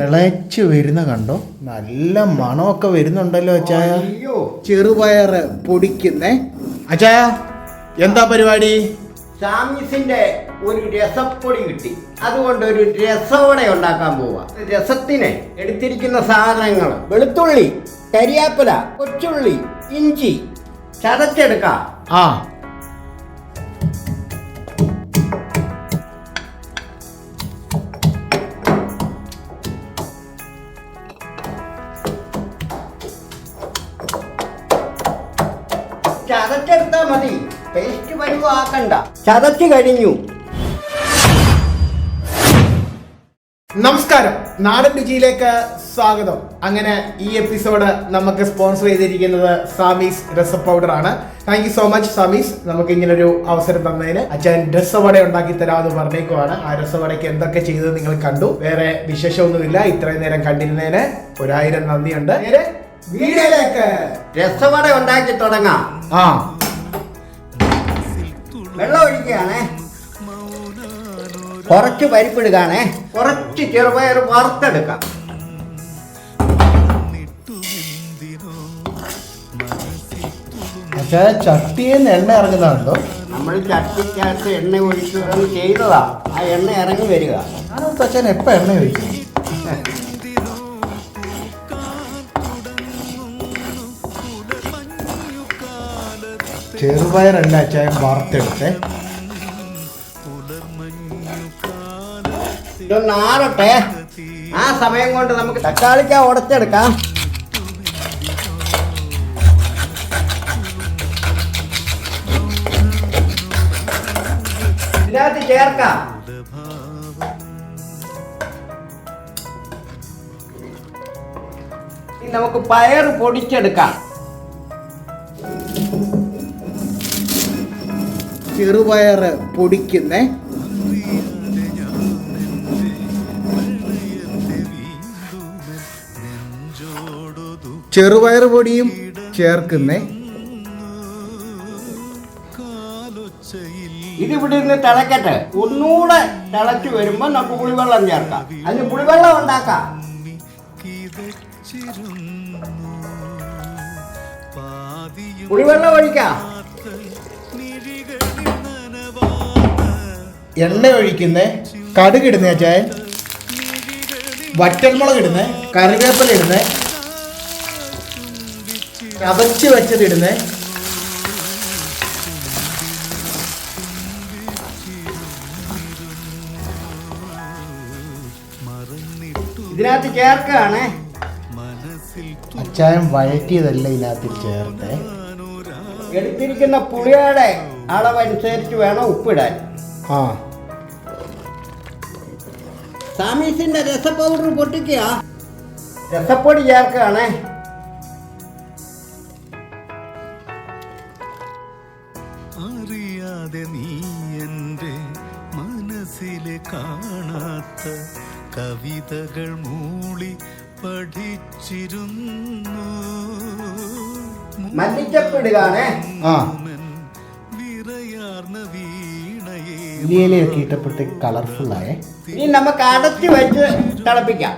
തിളച്ചു വരുന്ന കണ്ടോ? നല്ല മണമൊക്കെ വരുന്നുണ്ടല്ലോ അച്ചായ. ചെറുപയർ പൊടിക്കുന്നേ. അച്ചായ എന്താ പരിപാടി? സാമിസിന്റെ ഒരു രസപ്പൊടി കിട്ടി. അതുകൊണ്ട് ഒരു രസവട ഉണ്ടാക്കാൻ പോവാ. രസത്തിന് എടുത്തിരിക്കുന്ന സാധനങ്ങൾ. വെളുത്തുള്ളി കരിയാപ്പില കൊച്ചുള്ളി ഇഞ്ചി. ചതച്ചെടുക്കാം. ആ. ചതച്ചെടുത്താ മതി. പേസ്റ്റ് പരുവാക്കണ്ട ചതച്ച് കഴിഞ്ഞു. നമസ്കാരം. നാടൻ രുചിയിലേക്ക് സ്വാഗതം. അങ്ങനെ ഈ എപ്പിസോഡ് നമുക്ക് സ്പോൺസർ ചെയ്തിരിക്കുന്നത് സാമീസ് രസ പൗഡർ ആണ് thank you so much Samees. നമുക്ക് ഇങ്ങനെ ഒരു അവസരം തന്നതിന് അച്ഛൻ രസവട ഉണ്ടാക്കി തരാമെന്ന് പറഞ്ഞേക്കുവാണ്. ആ രസവടയ്ക്ക് എന്തൊക്കെ ചെയ്തത് നിങ്ങൾ കണ്ടു. വേറെ വിശേഷമൊന്നുമില്ല. ഇത്രയും നേരം കണ്ടിരുന്നതിന് ഒരായിരം നന്ദിയുണ്ട്. നേരെ വീഡിയോയിലേക്ക് രസവട ഉണ്ടാക്കി തുടങ്ങാം. ആ. വെള്ളം ഒഴിക്കുകയാണേ. കുറച്ച് പരിപ്പിടുകയാണേ. കുറച്ച് ചെറുപയർ വറുത്തെടുക്കാം. അച്ഛാ ചട്ടിയിൽ നിന്ന് എണ്ണ ഇറങ്ങുന്നുണ്ടോ? നമ്മൾ ചട്ടിക്കകത്ത് എണ്ണ ഒഴിച്ചു ചെയ്തതാ. ആ എണ്ണ ഇറങ്ങി വരിക. അച്ഛൻ എപ്പോ എണ്ണ ഒഴിക്കും? ചെറുപയറല്ല അച്ചായൻ വറുത്തെടുത്തേ. ഇതൊന്ന് ആറട്ടെ. ആ സമയം കൊണ്ട് നമുക്ക് തക്കാളിക്ക ഉടച്ചെടുക്കാം. ഇതിനകത്ത് ചേർക്കാം. നമുക്ക് പയർ പൊടിച്ചെടുക്കാം. ചെറുപയർ പൊടിക്കുന്നേ. ചെറുപയർ പൊടിയും ചേർക്കുന്നേ. ഇതിവിടെ ഇരുന്ന് തിളക്കട്ടെ. ഒന്നുകൂടെ തിളച്ചു വരുമ്പോ നമുക്ക് പുളിവെള്ളം ചേർക്കാം. അതിന് പുളിവെള്ളം ഉണ്ടാക്കാം. പുളിവെള്ളം ഒഴിക്കാം. എണ്ണ ഒഴിക്കുന്നേ കടുക് ഇടുന്ന ചായ വറ്റൽമുളക് ഇടുന്നേ കറിവേപ്പില ഇടുന്നേ ചതച്ച് വെച്ചത് ഇടുന്നേ ഇതിനകത്ത് ചേർക്കാണ് അച്ചായം വഴറ്റിയതല്ല ഇതിനകത്ത് ചേർത്ത്. എടുത്തിരിക്കുന്ന പുളിയുടെ അളവനുസരിച്ച് വേണം ഉപ്പിടാൻ. ആ. സാമീസിന്റെ രസ പൗഡർ പൊട്ടിക്കുക രസപ്പൊടി ചേർക്കുകയാണേ. അറിയാതെ നീ എന്റെ മനസ്സിലെ കാണാത്ത കവിതകൾ മൂളി പഠിച്ചിരുന്നു. മല്ലിച്ചപ്പിടുകയാണേ. ആ. ഇട്ടപ്പോഴത്തേക്ക് കളർഫുൾ ആയേ ഇനി നമുക്ക് അടച്ചു വെച്ച് തിളപ്പിക്കാം.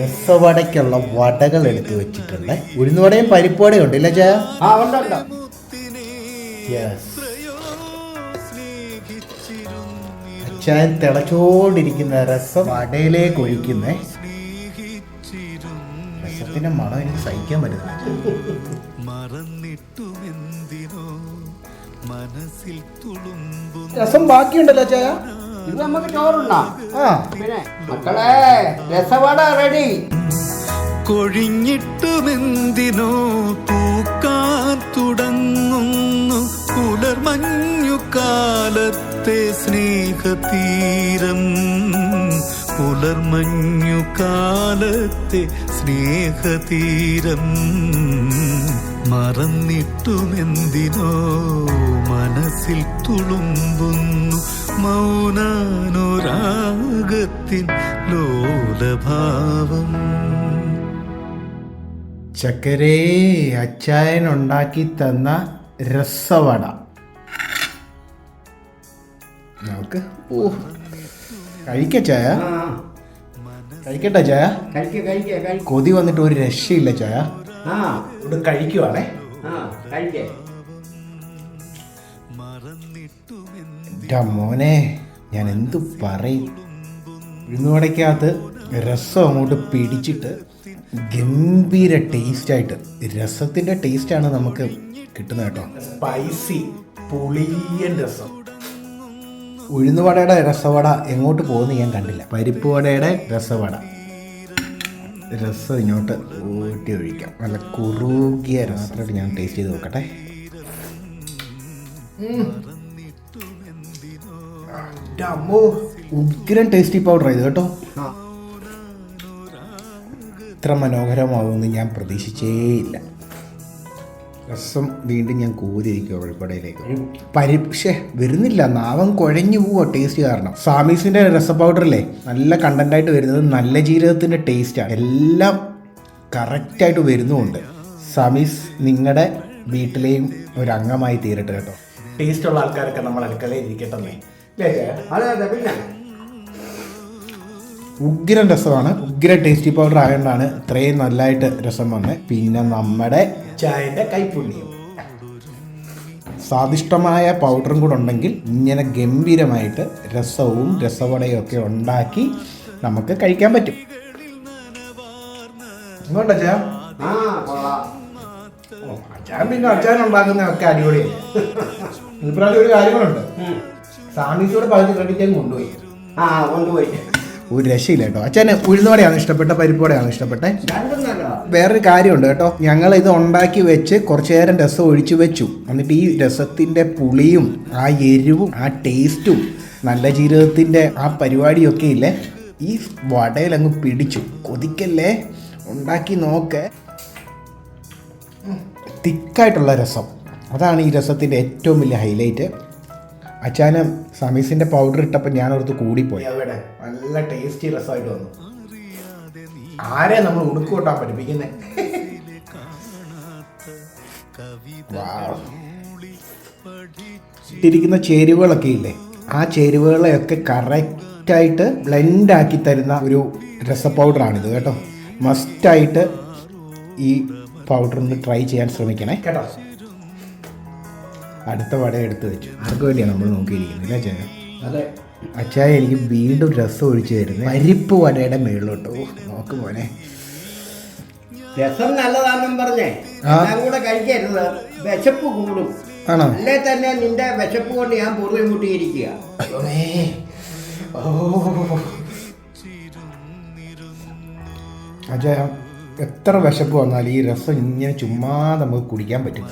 രസവടയ്ക്കുള്ള വടകൾ എടുത്ത് വെച്ചിട്ടുണ്ട്. ഉഴുന്നുവടയും പരിപ്പുവടയും ഉണ്ട് ഇല്ലേ ചേ ആ ഉണ്ടുണ്ട് യെസ് അച്ചായൻ തിളച്ചോണ്ടിരിക്കുന്ന രസം വടയിലേക്ക് ഒഴിക്കുന്നേ. രസത്തിന്റെ മണം എനിക്ക് സഹിക്കാൻ പറ്റുന്നില്ല. മറന്നിട്ടുമെന്തിനോ മനസ്സിൽ തുളുമ്പുന്നു. രസം ബാക്കിയുണ്ടല്ലോ ചായ ഇത് നമുക്ക് ചോറുണ്ണാം. പിന്നെ മക്കളെ രസവട റെഡി. കൊഴിഞ്ഞിട്ടുമെന്തിനോ പൂക്കാൻ തുടങ്ങുന്നു. പുലർമഞ്ഞു കാലത്തെ സ്നേഹതീരം. പുലർമഞ്ഞു കാലത്തെ സ്നേഹതീരം മറന്നിട്ടുമെന്തിനോ മനസ്സിൽ തുളുമ്പുന്നു മൗനാനുരാഗത്തിൻ ലോലഭാവം. ചക്കരേ അച്ചായൻ ഉണ്ടാക്കി തന്ന രസവട. നമുക്ക് ഓ കഴിക്ക ചായ. ആ. കഴിക്കട്ടെ ചായ? കഴിക്കുക കഴിക്കുക കഴിക്കുക കൊതി വന്നിട്ട് ഒരു രക്ഷയില്ല ചായ. ആ. ഇവിടെ കഴിക്കുവാണേ. ആ എന്റെ മോനെ ഞാൻ എന്തു പറയും? ഉഴുന്നുവടയ്ക്കകത്ത് രസം അങ്ങോട്ട് പിടിച്ചിട്ട് ഗംഭീര ടേസ്റ്റ് ആയിട്ട് രസത്തിന്റെ ടേസ്റ്റ് ആണ് നമുക്ക് കിട്ടുന്നത് കേട്ടോ. സ്പൈസി പുളിയൻ രസം. ഉഴുന്നുവടയുടെ രസവട എങ്ങോട്ട് പോകുന്നു ഞാൻ കണ്ടില്ല. പരിപ്പ് വടയുടെ രസവട. രസം ഇങ്ങോട്ട് ഊട്ടി ഒഴിക്കാം. നല്ല കുറുകിയ രസമായിട്ട് ഞാൻ ടേസ്റ്റ് ചെയ്ത് നോക്കട്ടെ. അമ്മോ ഉഗ്രൻ ടേസ്റ്റി പൗഡർ ഇത് കേട്ടോ. ഇത്ര മനോഹരമാകുമെന്ന് ഞാൻ പ്രതീക്ഷിച്ചേയില്ല. രസം വീണ്ടും ഞാൻ കൂതിരിക്കുക വെളിപ്പടയിലേക്ക്. പരിക്ഷേ വരുന്നില്ല. നാവം കുഴഞ്ഞു പോവുക ടേസ്റ്റ് കാരണം. സാമീസിന്റെ രസ പൗഡറില്ലേ നല്ല കണ്ടന്റായിട്ട് വരുന്നത് നല്ല ജീരകത്തിന്റെ ടേസ്റ്റാണ് എല്ലാം കറക്റ്റായിട്ട് വരുന്നുമുണ്ട്. സാമീസ് നിങ്ങളുടെ വീട്ടിലെയും ഒരു അംഗമായി തീരട്ടെ കേട്ടോ. ടേസ്റ്റ് ഉള്ള ആൾക്കാരൊക്കെ നമ്മൾ അടുക്കളയിൽ ഇരിക്കട്ടെ ഉഗ്രൻ രസമാണ്. ഉഗ്രൻ ടേസ്റ്റി പൗഡർ ആയതുകൊണ്ടാണ് ഇത്രയും നല്ലതായിട്ട് രസം വന്നത് പിന്നെ നമ്മുടെ ചായന്റെ കൈപ്പുണ്യം. സ്വാദിഷ്ടമായ പൗഡറും കൂടെ ഉണ്ടെങ്കിൽ ഇങ്ങനെ ഗംഭീരമായിട്ട് രസവും രസവടയും ഒക്കെ ഉണ്ടാക്കി നമുക്ക് കഴിക്കാൻ പറ്റും. ഇങ്ങോട്ടാ അച്ചാൻ പിന്നെ അച്ഛാൻ ഉണ്ടാക്കുന്നതൊക്കെ അടിപൊളിയാണ് ഇപ്രാവശ്യം ഒരു കാര്യങ്ങളുണ്ട്. സാമീസോട് പകുതി ക്രെഡിറ്റ് കൊണ്ടുപോയി. ആ കൊണ്ടുപോയി. ഒരു രക്ഷയില്ല കേട്ടോ. അച്ഛന് ഉഴുന്നോടെയാണ് ഇഷ്ടപ്പെട്ട പരിപ്പോടെയാണ് ഇഷ്ടപ്പെട്ടെ. വേറൊരു കാര്യമുണ്ട് കേട്ടോ. ഞങ്ങൾ ഇത് ഉണ്ടാക്കി വെച്ച് കുറച്ചു നേരം രസം ഒഴിച്ചു വെച്ചു. എന്നിട്ട് ഈ രസത്തിന്റെ പുളിയും ആ എരിവും ആ ടേസ്റ്റും നല്ല ജീരകത്തിന്റെ ആ പരിപാടിയൊക്കെ ഇല്ലേ ഈ വടയിൽ അങ്ങ് പിടിച്ചു. കൊതിക്കല്ലേ? ഉണ്ടാക്കി നോക്ക്. തിക്കായിട്ടുള്ള രസം. അതാണ് ഈ രസത്തിന്റെ ഏറ്റവും വലിയ ഹൈലൈറ്റ് അച്ചാനം സമീസിന്റെ പൗഡർ ഇട്ടപ്പോൾ ഓർത്ത് കൂടിപ്പോയി. അവിടെ നല്ല ടേസ്റ്റി രസമായിട്ട് വന്നു. ആരെ നമ്മൾ ഉടുക്കൂട്ടാ പഠിപ്പിക്കുന്നത് ഇട്ടിരിക്കുന്ന ചേരുവകളൊക്കെ ഇല്ലേ? ആ ചേരുവകളെയൊക്കെ കറക്റ്റായിട്ട് ബ്ലെൻഡ് ആക്കി തരുന്ന ഒരു രസ പൗഡറാണിത് കേട്ടോ. മസ്റ്റായിട്ട് ഈ പൗഡർ ഒന്ന് ട്രൈ ചെയ്യാൻ ശ്രമിക്കണേ. കേട്ടോ. അടുത്ത വട എടുത്ത് വെച്ചു. ആർക്ക് വേണ്ടിയാണ് നമ്മൾ നോക്കിയിരിക്കുന്നത് അല്ലേ ചേട്ടാ അതെ. അച്ചായ എനിക്ക് വീണ്ടും രസം ഒഴിച്ചു തരുന്നത് പരിപ്പ് വടയുടെ മേളിലോട്ടോ നോക്ക് പോനെ രസം നല്ലതാണെന്നും പറഞ്ഞേ. ഞാൻ എല്ലാം കൂടെ കഴിക്കരുത്. വിശപ്പ് കൂടും. ആണോ? അല്ലേ തന്നെ നിന്റെ വിശപ്പ് കൊണ്ട് ഞാൻ പൊറുകെ മുട്ടിയിരിക്കുക. അജയ എത്ര വിശപ്പ് വന്നാൽ ഈ രസം ഇങ്ങനെ ചുമ്മാ നമുക്ക് കുടിക്കാൻ പറ്റും.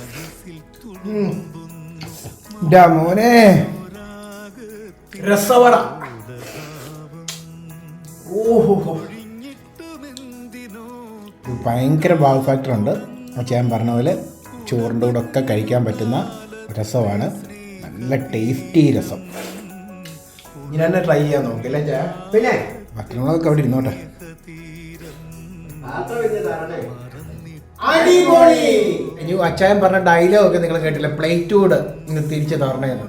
മോനെ. രസവട. ഓഹോ ഭയങ്കര ഭാഗ ഫാക്ടർ ഉണ്ട്. അച്ഛൻ പറഞ്ഞ പോലെ ചോറിന്റെ കൂടെ ഒക്കെ കഴിക്കാൻ പറ്റുന്ന രസമാണ്. നല്ല ടേസ്റ്റി രസം. ഇനി തന്നെ ട്രൈ ചെയ്യാൻ നോക്കില്ലേ ചേ? പിന്നെ? മറ്റുള്ളതൊക്കെ അവിടെ ഇരുന്നോട്ടെ. അടിപൊളി. ഇനി അച്ചായൻ പറഞ്ഞ ഡയലോഗ് ഒക്കെ നിങ്ങൾ കേട്ടില്ല? പ്ലേറ്റോട് ഇന്ന് തിരിച്ചു തരണേന്ന്.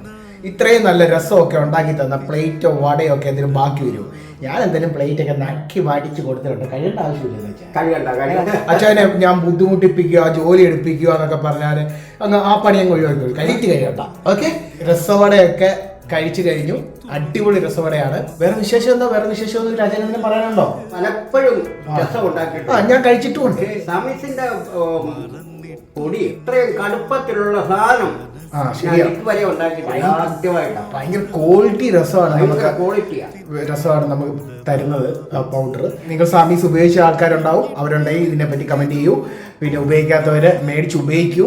ഇത്രയും നല്ല രസമൊക്കെ ഉണ്ടാക്കി തന്ന പ്ലേറ്റോ വടയോ ഒക്കെ എന്തെങ്കിലും ബാക്കി വരുമോ ഞാൻ എന്തെങ്കിലും പ്ലേറ്റ് ഒക്കെ നക്കി മാറ്റിച്ച് കൊടുത്തിട്ടുണ്ട്. കഴിയേണ്ട ആവശ്യമില്ല അച്ഛനെ ഞാൻ ബുദ്ധിമുട്ടിപ്പിക്കുക ജോലി എടുപ്പിക്കുക എന്നൊക്കെ പറഞ്ഞാൽ അങ്ങ് ആ പണി അങ്ങ് ഒഴിവാക്കി. കഴിച്ച് കഴിയണ്ട. ഓക്കെ? രസവടയൊക്കെ കഴിച്ചു കഴിഞ്ഞു. അടിപൊളി രസവടയാണ്. വേറെ വിശേഷം എന്താ? വേറെ വിശേഷം ഒന്നും രാജേന്ദ്രൻ പറയാനുണ്ടോ? പലപ്പോഴും രസം ആ ഉണ്ടാക്കിയിട്ടുണ്ട് ഞാൻ കഴിച്ചിട്ടുമുണ്ട്. സമീസിന്റെ ഉം, പൊടി ഇത്രയും കടുപ്പത്തിലുള്ള സാധനം ആ, ഭയങ്കര ക്വാളിറ്റി രസമാണ് നമുക്ക് രസമാണ് നമുക്ക് തരുന്നത് പൗഡർ നിങ്ങൾ സാമീസ് ഉപയോഗിച്ച ആൾക്കാരുണ്ടാവും. അവരുണ്ടെങ്കിൽ ഇതിനെപ്പറ്റി കമന്റ് ചെയ്യൂ. പിന്നെ ഉപയോഗിക്കാത്തവരെ മേടിച്ച് ഉപയോഗിക്കൂ.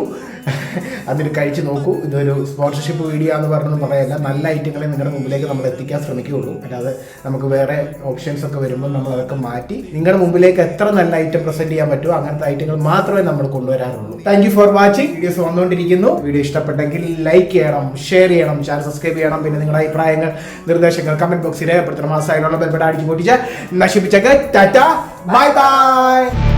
അതിന് കഴിച്ച് നോക്കൂ. ഇതൊരു സ്പോൺസർഷിപ്പ് വീഡിയോ എന്ന് പറഞ്ഞൊന്നും പറയല്ല. നല്ല ഐറ്റങ്ങളെ നിങ്ങളുടെ മുമ്പിലേക്ക് നമ്മൾ എത്തിക്കാൻ ശ്രമിക്കുകയുള്ളൂ. അല്ലാതെ നമുക്ക് വേറെ ഓപ്ഷൻസ് ഒക്കെ വരുമ്പോൾ നമ്മൾ അതൊക്കെ മാറ്റി നിങ്ങളുടെ മുമ്പിലേക്ക് എത്ര നല്ല ഐറ്റം പ്രസന്റ് ചെയ്യാൻ പറ്റുമോ അങ്ങനത്തെ ഐറ്റങ്ങൾ മാത്രമേ നമ്മൾ കൊണ്ടുവരാറുള്ളൂ. താങ്ക് ഫോർ വാച്ചിങ് വീഡിയോസ് വന്നുകൊണ്ടിരിക്കുന്നു. വീഡിയോ ഇഷ്ടപ്പെട്ടെങ്കിൽ ലൈക്ക് ചെയ്യണം ഷെയർ ചെയ്യണം ചാനൽ സബ്സ്ക്രൈബ് ചെയ്യണം. പിന്നെ നിങ്ങളുടെ അഭിപ്രായങ്ങൾ നിർദ്ദേശങ്ങൾ കമന്റ് ബോക്സിൽ രേഖപ്പെടുത്തണം. ആ സൈഡിലുള്ള ബെൽബട്ട അടിച്ചു പൊട്ടിച്ച് നശിപ്പിച്ചൊക്കെ. Tata bye bye